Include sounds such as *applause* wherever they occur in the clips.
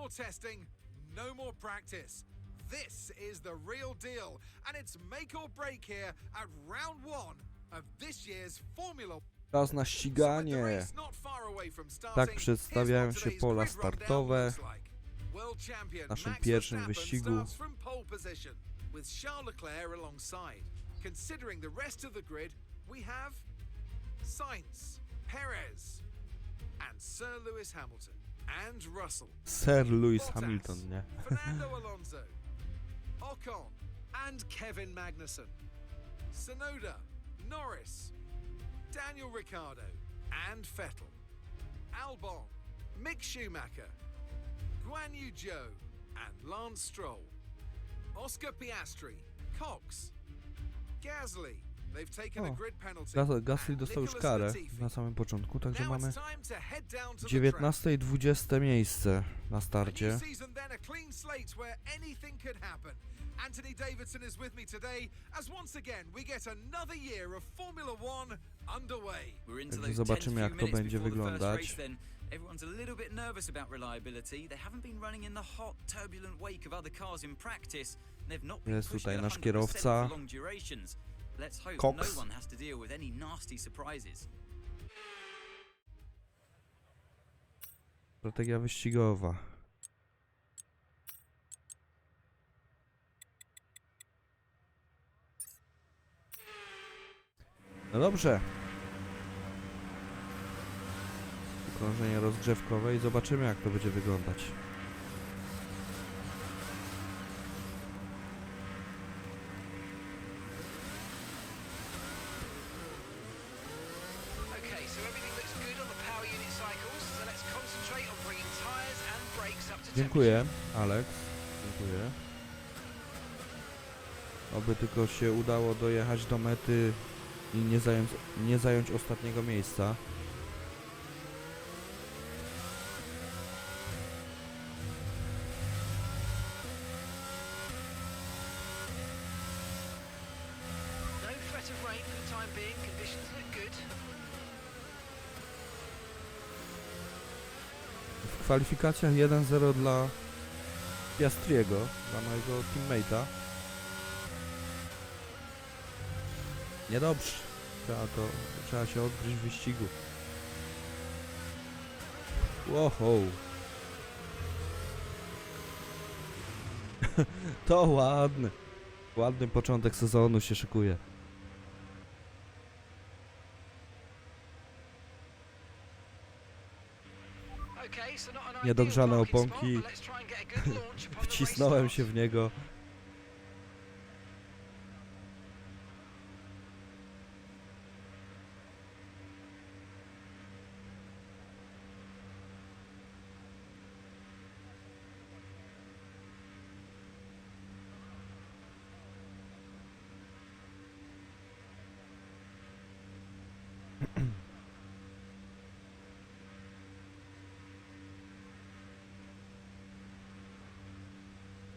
more testing, no more practice. This is the real deal, and it's make or break here at round one of this year's Formula Czas na So with the ściganie. race not far away from starting, Tak przedstawiają się pola startowe. W naszym pierwszym wyścigu. starts from pole position, with Charles Leclerc alongside. Considering the rest of the grid, we have Sainz, Perez, and Sir Lewis Hamilton, and Russell, Sir Lewis Bottas, Hamilton, nie? *laughs* Fernando Alonso, Ocon, and Kevin Magnussen. Sonoda, Norris, Daniel Ricciardo, and Vettel. Albon, Mick Schumacher, Guan Yu Zhou, and Lance Stroll. Oscar Piastri, Cox, Gasly. O, Gasly dostał już karę na samym początku, także mamy it's time to head down to the track. 19 i 20 miejsce na starcie. Anthony Davidson is with me today as once again we get another year of Formula One underway. We're into Także those zobaczymy, 10 jak to będzie wyglądać. Everyone's a little bit nervous about reliability. They haven't been running in the hot, turbulent wake of other cars in practice. They've not been Jest pushing tutaj nasz 100% kierowca. Cox. no one has to deal with any nasty surprises. Strategia wyścigowa. No dobrze. Krążenie rozgrzewkowe i zobaczymy jak to będzie wyglądać. Dziękuję, Alex. Dziękuję. Oby tylko się udało dojechać do mety i nie zająć, nie zająć ostatniego miejsca. Kwalifikacjach 1-0 dla Piastriego, dla mojego teammate'a. Niedobrze. Trzeba to, trzeba się odgryźć w wyścigu. Wow. *laughs* to ładny. Ładny początek sezonu się szykuje. The race *laughs* Wcisnąłem się w niego.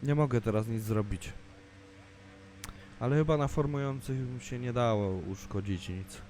Nie mogę teraz nic zrobić. Ale chyba na formujących się nie dało uszkodzić nic.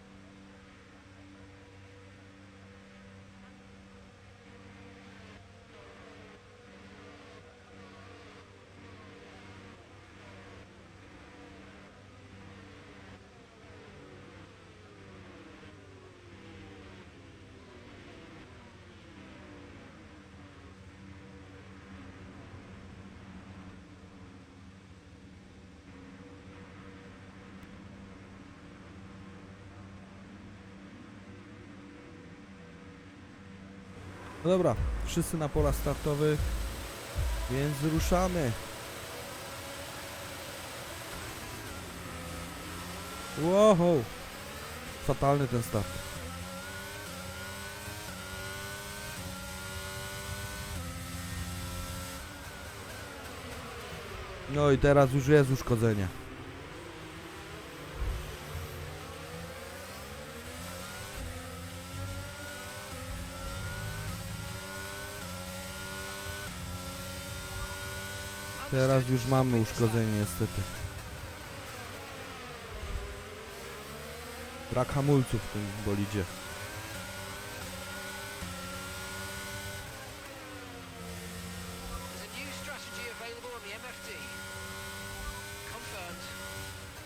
Dobra, wszyscy na pola startowych, więc ruszamy. Wow! Fatalny ten start. No i teraz już jest uszkodzenie. Teraz już mamy uszkodzenie niestety. Brak hamulców w tym bolidzie.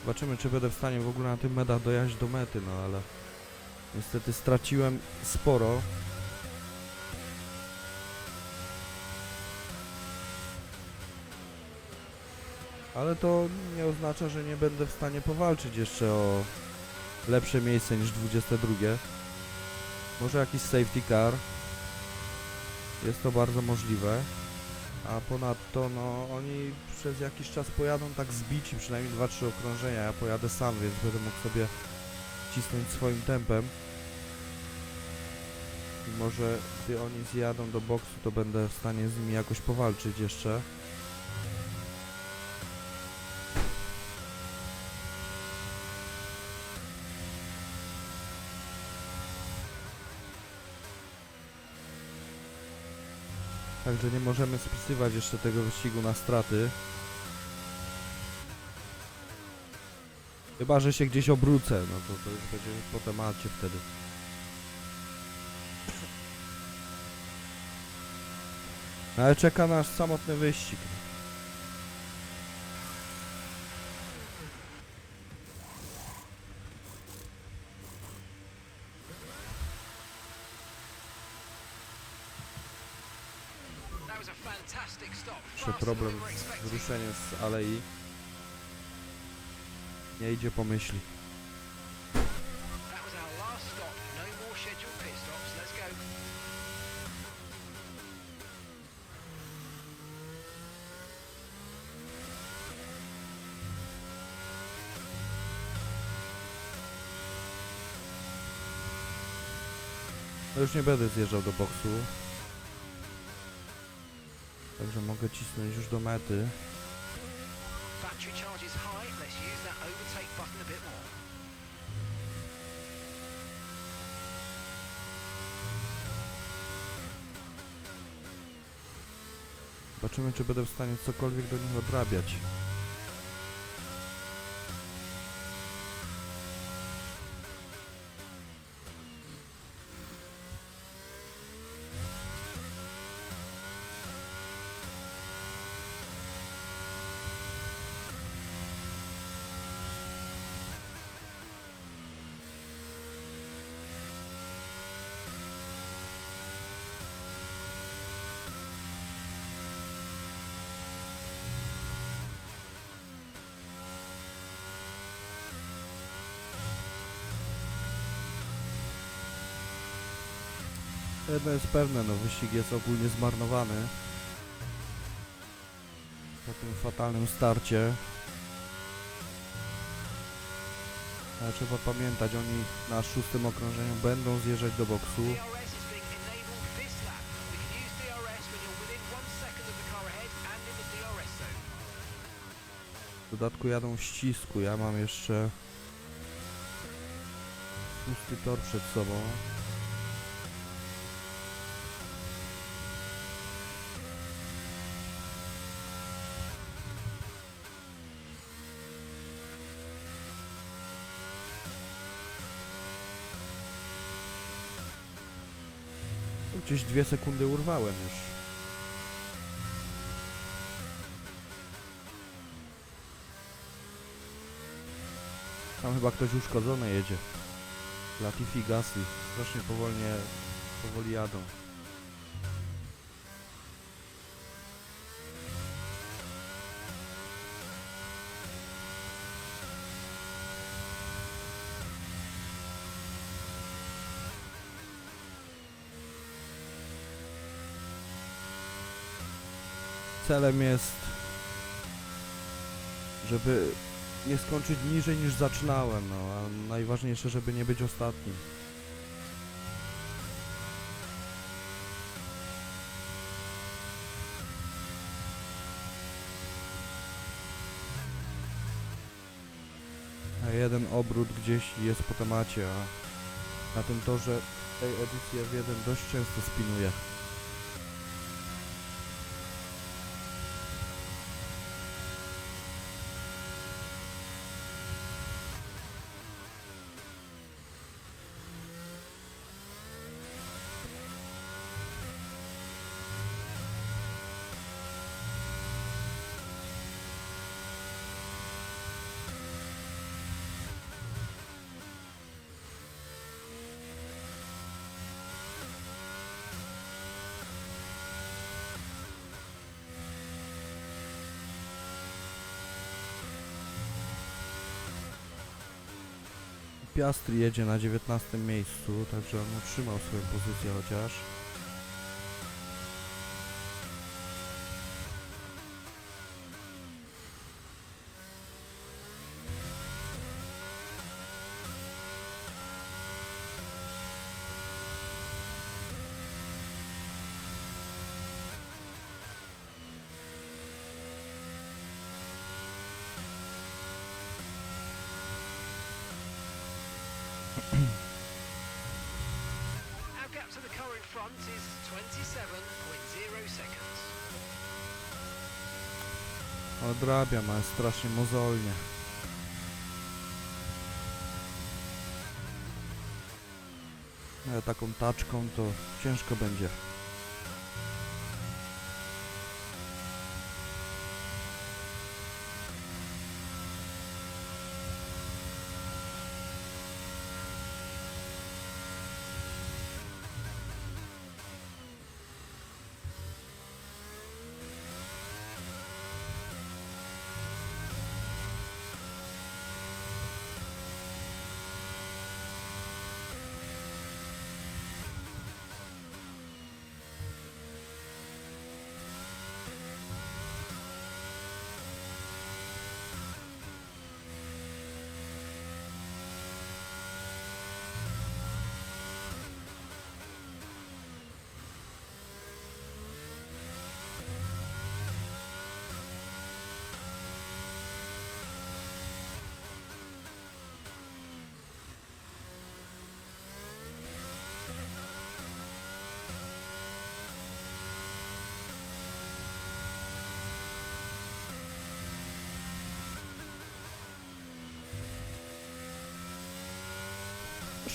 Zobaczymy, czy będę w stanie w ogóle na tym medach dojechać do mety, no ale niestety straciłem sporo. Ale to nie oznacza, że nie będę w stanie powalczyć jeszcze o lepsze miejsce niż 22. Może jakiś safety car. Jest to bardzo możliwe. A ponadto, no, oni przez jakiś czas pojadą tak zbici, przynajmniej 2-3 okrążenia. Ja pojadę sam, więc będę mógł sobie cisnąć swoim tempem. I może gdy oni zjadą do boksu, to będę w stanie z nimi jakoś powalczyć jeszcze. Także nie możemy spisywać jeszcze tego wyścigu na straty. Chyba, że się gdzieś obrócę, no to, to już będzie po temacie wtedy. No ale czeka nas samotny wyścig. That was a fantastic stop. Jeszcze Faster problem z wyruszeniem z alei. Nie idzie po myśli. No już nie będę zjeżdżał do boksu. Także mogę cisnąć już do mety. Zobaczymy, czy będę w stanie cokolwiek do nich odrabiać. Jedno jest pewne, no wyścig jest ogólnie zmarnowany. Po tym fatalnym starcie. Ale trzeba pamiętać, oni na szóstym okrążeniu będą zjeżdżać do boksu. W dodatku jadą w ścisku, ja mam jeszcze pusty tor przed sobą. Gdzieś dwie sekundy urwałem już. Tam chyba ktoś uszkodzony jedzie. Latifi Gasly. Strasznie powolnie, powoli jadą. Celem jest, żeby nie skończyć niżej niż zaczynałem, no a najważniejsze, żeby nie być ostatnim. A jeden obrót gdzieś jest po temacie, a na tym torze tej edycji F1 dość często spinuje. Piastri jedzie na 19 miejscu, także on utrzymał swoją pozycję chociaż. Our gap to the front is 27.0 seconds. Strasznie mozolnie. Ale taką taczką to ciężko będzie.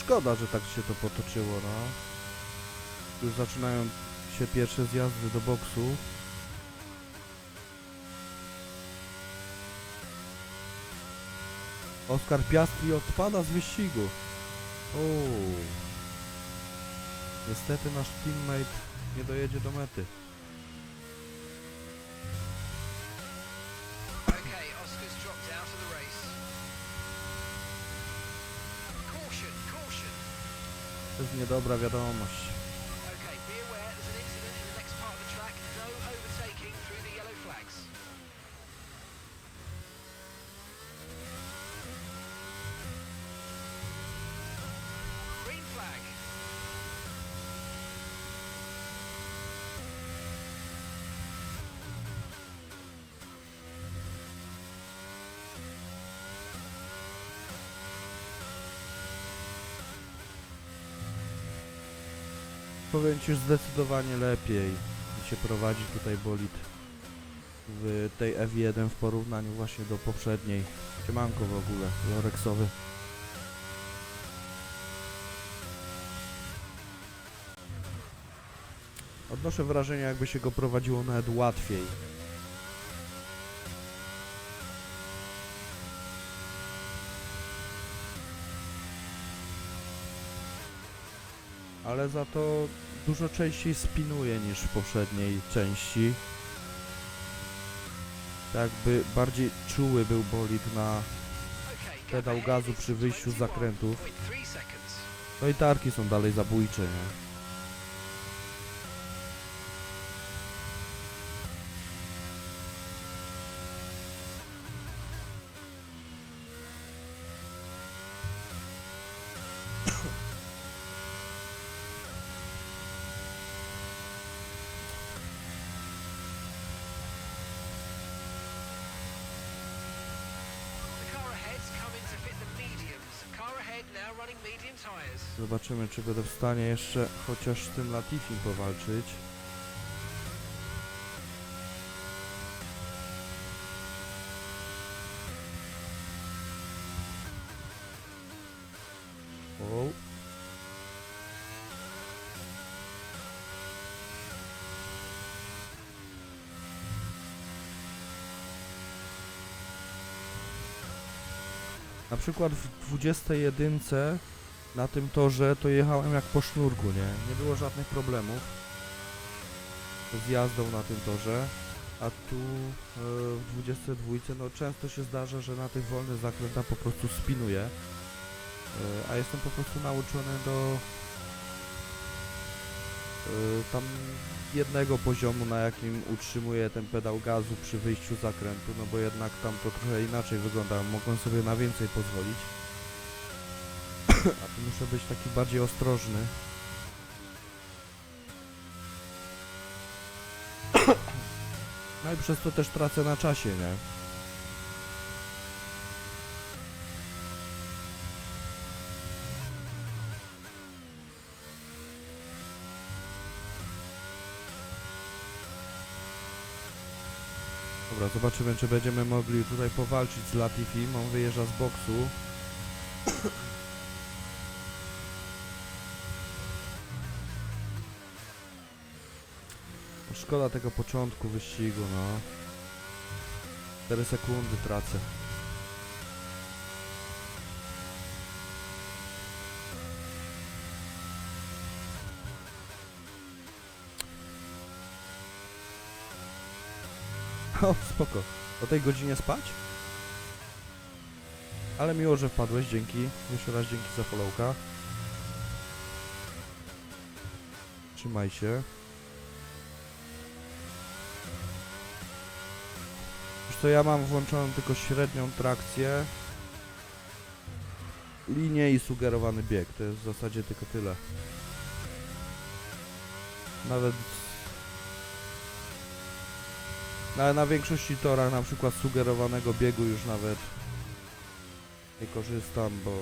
Szkoda, że tak się to potoczyło, no. Już zaczynają się pierwsze zjazdy do boksu. Oskar Piastri odpada z wyścigu. Uuu. Niestety nasz teammate nie dojedzie do mety. Niedobra wiadomość. Powiem ci już zdecydowanie lepiej się prowadzi tutaj bolid w tej F1 w porównaniu właśnie do poprzedniej. Siemanko w ogóle, Lorexowy. Odnoszę wrażenie jakby się go prowadziło nawet łatwiej. Ale za to dużo częściej spinuje niż w poprzedniej części. Tak jakby bardziej czuły był bolid na... Pedał gazu przy wyjściu z zakrętów. 21.3 seconds. No i tarki są dalej zabójcze, nie? Zobaczymy, czy będę w stanie jeszcze chociaż z tym Latifim powalczyć. O. Na przykład w 21 na tym torze to jechałem jak po sznurku, nie? Nie było żadnych problemów z jazdą na tym torze. A tu e, w 22 no często się zdarza, że na tych wolnych zakrętach po prostu spinuje. a jestem po prostu nauczony do y, tam jednego poziomu, na jakim utrzymuję ten pedał gazu przy wyjściu z zakrętu, no bo jednak tam to trochę inaczej wygląda, mogłem sobie na więcej pozwolić. A tu muszę być taki bardziej ostrożny. No i przez to też tracę na czasie, nie? Dobra, zobaczymy czy będziemy mogli tutaj powalczyć z Latifi. On wyjeżdża z boksu. Szkoda tego początku wyścigu, no. 4 sekundy tracę. *laughs* O, spoko. O tej godzinie spać? Ale miło, że wpadłeś, dzięki. Jeszcze raz dzięki za followka. Trzymaj się. Co, ja mam włączoną tylko średnią trakcję. Linię i sugerowany bieg. To jest w zasadzie tylko tyle. Nawet ale na większości torach na przykład sugerowanego biegu już nawet nie korzystam, bo,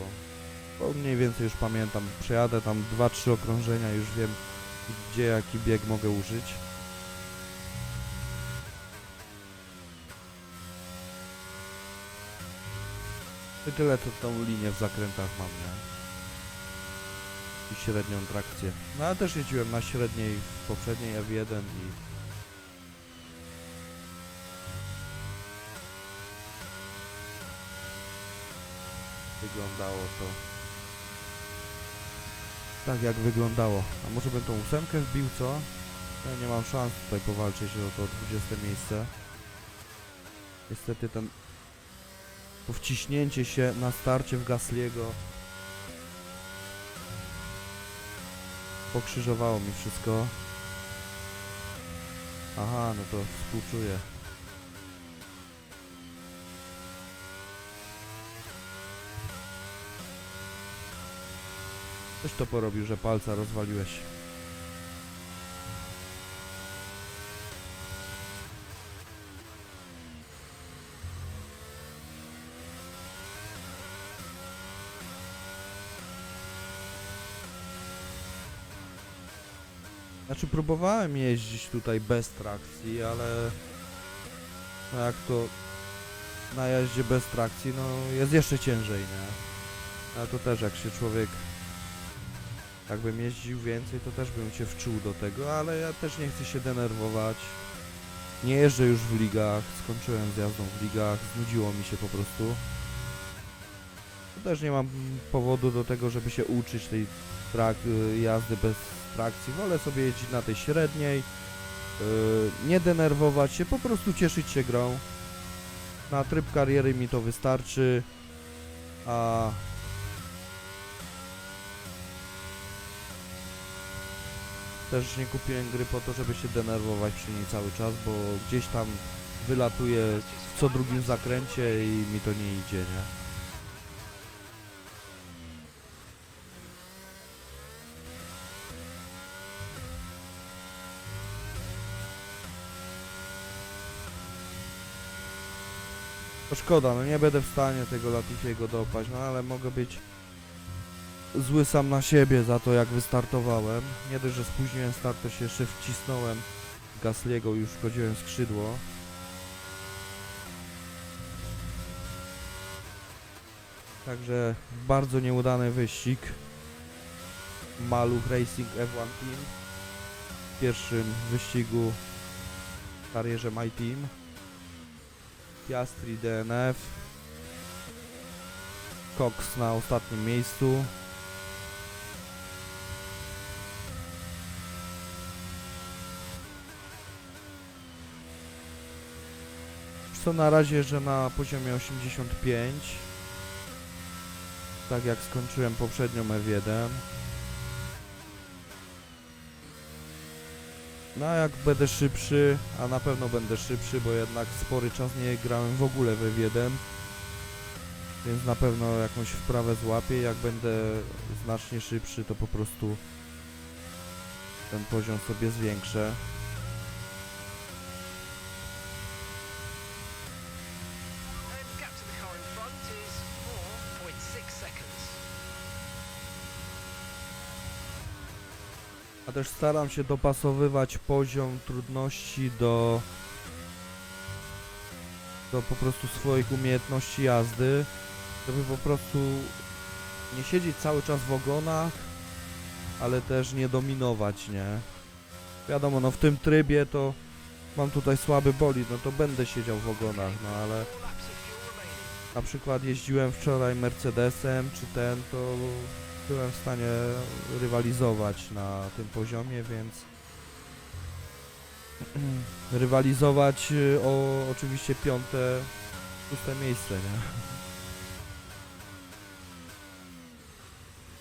bo mniej więcej już pamiętam. Przejadę tam 2-3 okrążenia, już wiem gdzie jaki bieg mogę użyć. I tyle to tą linię w zakrętach mam, nie? I średnią trakcję. No ale też jeździłem na średniej w poprzedniej F1 i wyglądało to tak jak wyglądało. A może bym tą ósemkę wbił, co? Ja nie mam szans tutaj powalczyć o to 20 miejsce. Niestety ten to wciśnięcie się na starcie w Gasliego pokrzyżowało mi wszystko. Aha, no to współczuję. Coś to porobił, że palca rozwaliłeś. Znaczy próbowałem jeździć tutaj bez trakcji, ale no jak to na jeździe bez trakcji, no jest jeszcze ciężej, nie? Ale to też jak się człowiek jakbym jeździł więcej, to też bym się wczuł do tego, ale ja też nie chcę się denerwować. Nie jeżdżę już w ligach, skończyłem z jazdą w ligach, znudziło mi się po prostu. Też nie mam powodu do tego, żeby się uczyć tej trak y, jazdy bez trakcji. Wolę sobie jeździć na tej średniej, yy, nie denerwować się, po prostu cieszyć się grą. Na tryb kariery mi to wystarczy, a Też nie kupiłem gry po to, żeby się denerwować przy niej cały czas, bo gdzieś tam wylatuje w co drugim zakręcie i mi to nie idzie, nie? To szkoda, no nie będę w stanie tego Latifiego dopaść, no ale mogę być zły sam na siebie za to jak wystartowałem. Nie dość, że spóźniłem start, to się jeszcze wcisnąłem w Gasliego, już wchodziłem skrzydło. Także bardzo nieudany wyścig. Maluch Racing F1 Team. W pierwszym wyścigu w karierze My Team. Piastri DNF. Cox na ostatnim miejscu. co na razie, że na poziomie 85 Tak jak skończyłem poprzednią F1. No a jak będę szybszy, a na pewno będę szybszy, bo jednak spory czas nie grałem w ogóle w F1. Więc na pewno jakąś wprawę złapię. Jak będę znacznie szybszy, to po prostu ten poziom sobie zwiększę. A też staram się dopasowywać poziom trudności do do po prostu swoich umiejętności jazdy, żeby po prostu nie siedzieć cały czas w ogonach, ale też nie dominować, nie? Wiadomo, no w tym trybie to mam tutaj słaby bolid, no to będę siedział w ogonach, no ale na przykład jeździłem wczoraj Mercedesem czy ten, to byłem w stanie rywalizować na tym poziomie, więc *clears throat* rywalizować y, o oczywiście piąte, szóste miejsce, nie? *laughs*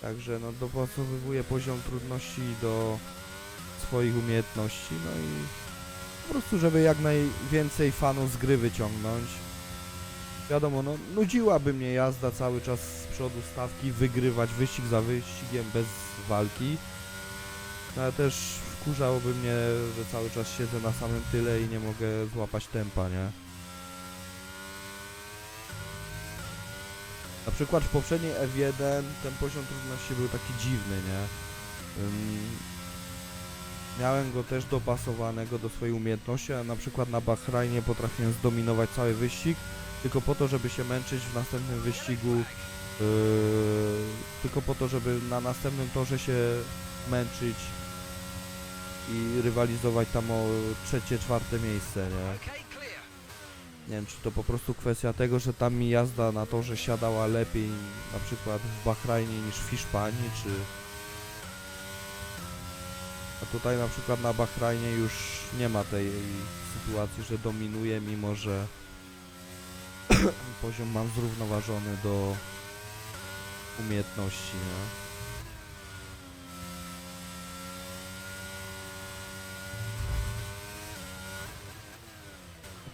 Także no dopasowywuję poziom trudności do swoich umiejętności, no i po prostu, żeby jak najwięcej fanów z gry wyciągnąć. Wiadomo, no nudziłaby mnie jazda cały czas przodu stawki, wygrywać wyścig za wyścigiem bez walki. No, ale też wkurzałoby mnie, że cały czas siedzę na samym tyle i nie mogę złapać tempa, nie? Na przykład w poprzedniej F1 ten poziom trudności był taki dziwny, nie? Ym, miałem go też dopasowanego do swojej umiejętności, a na przykład na Bahrajnie potrafiłem zdominować cały wyścig, tylko po to, żeby się męczyć w następnym wyścigu, yy, tylko po to, żeby na następnym torze się męczyć i rywalizować tam o trzecie, czwarte miejsce, nie? Nie wiem, czy to po prostu kwestia tego, że tam mi jazda na torze siadała lepiej na przykład w Bahrajnie niż w Hiszpanii, czy... A tutaj na przykład na Bahrajnie już nie ma tej sytuacji, że dominuje, mimo że *clears throat* poziom mam zrównoważony do umiejętności, nie?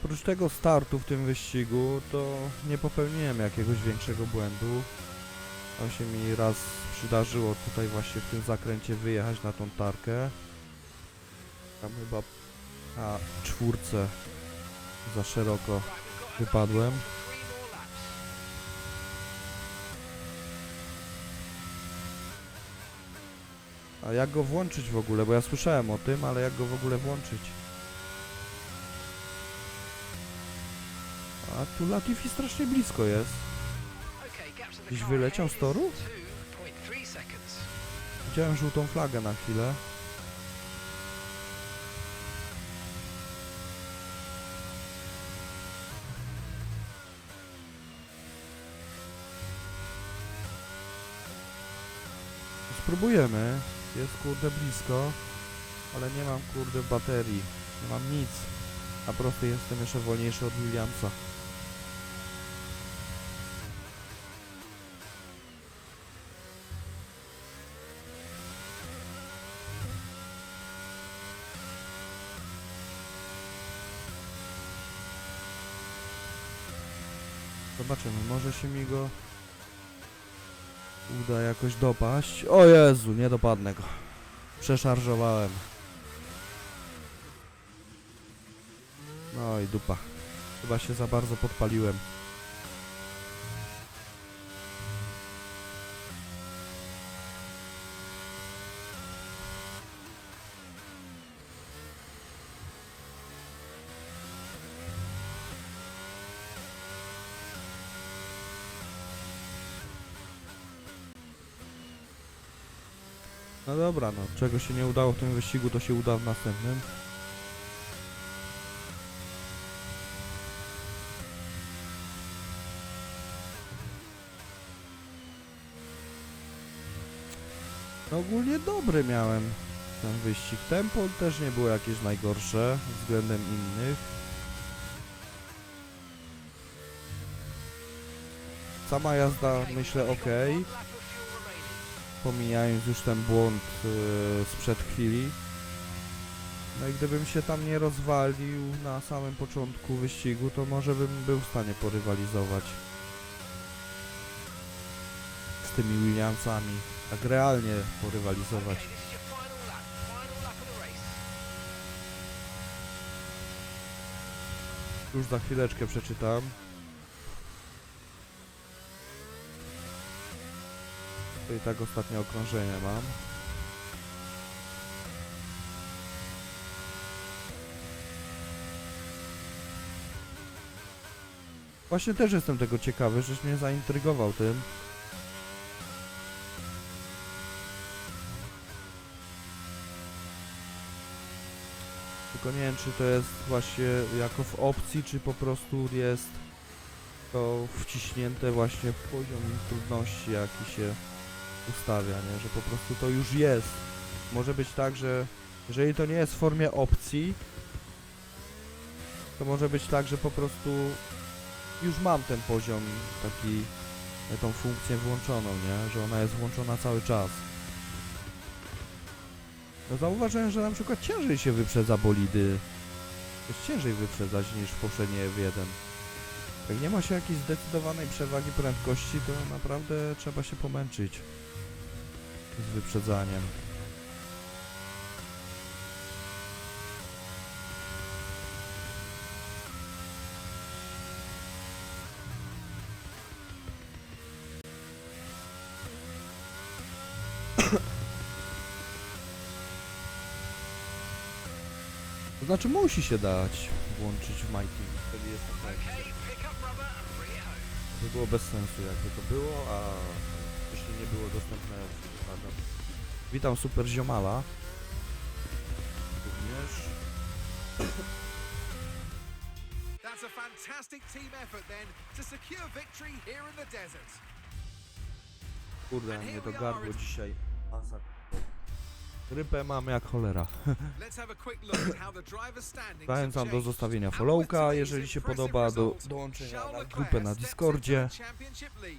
Oprócz tego startu w tym wyścigu, to nie popełniłem jakiegoś większego błędu. Tam się mi raz przydarzyło tutaj właśnie w tym zakręcie wyjechać na tą tarkę. Tam chyba na czwórce za szeroko wypadłem. A jak go włączyć w ogóle? Bo ja słyszałem o tym, ale jak go w ogóle włączyć? A tu Latifi strasznie blisko jest. Gdzieś wyleciał z toru? is 2.3 seconds. Widziałem żółtą flagę na chwilę. Spróbujemy. Jest kurde blisko, ale nie mam kurde baterii. Nie mam nic. A prosty jestem jeszcze wolniejszy od Williamsa. Zobaczymy, może się mi go uda jakoś dopaść. O Jezu, nie dopadnę go. Przeszarżowałem. No i dupa. Chyba się za bardzo podpaliłem. Dobra, no. Czego się nie udało w tym wyścigu, to się uda w następnym. No ogólnie dobry miałem ten wyścig. Tempo też nie było jakieś najgorsze względem innych. Sama jazda myślę ok, One lap of fuel remaining. Pomijając już ten błąd yy, sprzed chwili. No i gdybym się tam nie rozwalił na samym początku wyścigu, to może bym był w stanie porywalizować z tymi Williamsami. Tak realnie porywalizować. Już za chwileczkę przeczytam. To i tak ostatnie okrążenie mam. Właśnie też jestem tego ciekawy, żeś mnie zaintrygował tym. Tylko nie wiem, czy to jest właśnie jako w opcji, czy po prostu jest to wciśnięte właśnie w poziom trudności, jaki się ustawia, nie? Że po prostu to już jest. Może być tak, że jeżeli to nie jest w formie opcji, to może być tak, że po prostu już mam ten poziom taki, e, tą funkcję włączoną, nie? Że ona jest włączona cały czas. No zauważyłem, że na przykład ciężej się wyprzedza bolidy. Jest ciężej wyprzedzać niż w poprzedniej F1. Jak nie ma się jakiejś zdecydowanej przewagi prędkości, to naprawdę trzeba się pomęczyć z wyprzedzaniem. Znaczy musi się dać włączyć w Mighty. Wtedy jest tak. Okay. To było bez sensu jakby to było, a jeśli nie było dostępne Witam Super Ziomala. Również. That's a fantastic team effort then to secure victory here in the desert. Kurde, mnie to gardło dzisiaj. Masakra. Grypę mam jak cholera. *laughs* Have Zachęcam do zostawienia followka, jeżeli się podoba, do dołączenia na grupę na Discordzie.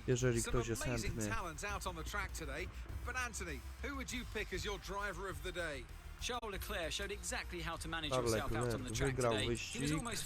Jeżeli ktoś jest chętny. Charles Leclerc showed exactly how to manage Charles yourself out on the Leclerc track wygrał today. He was wyścig. almost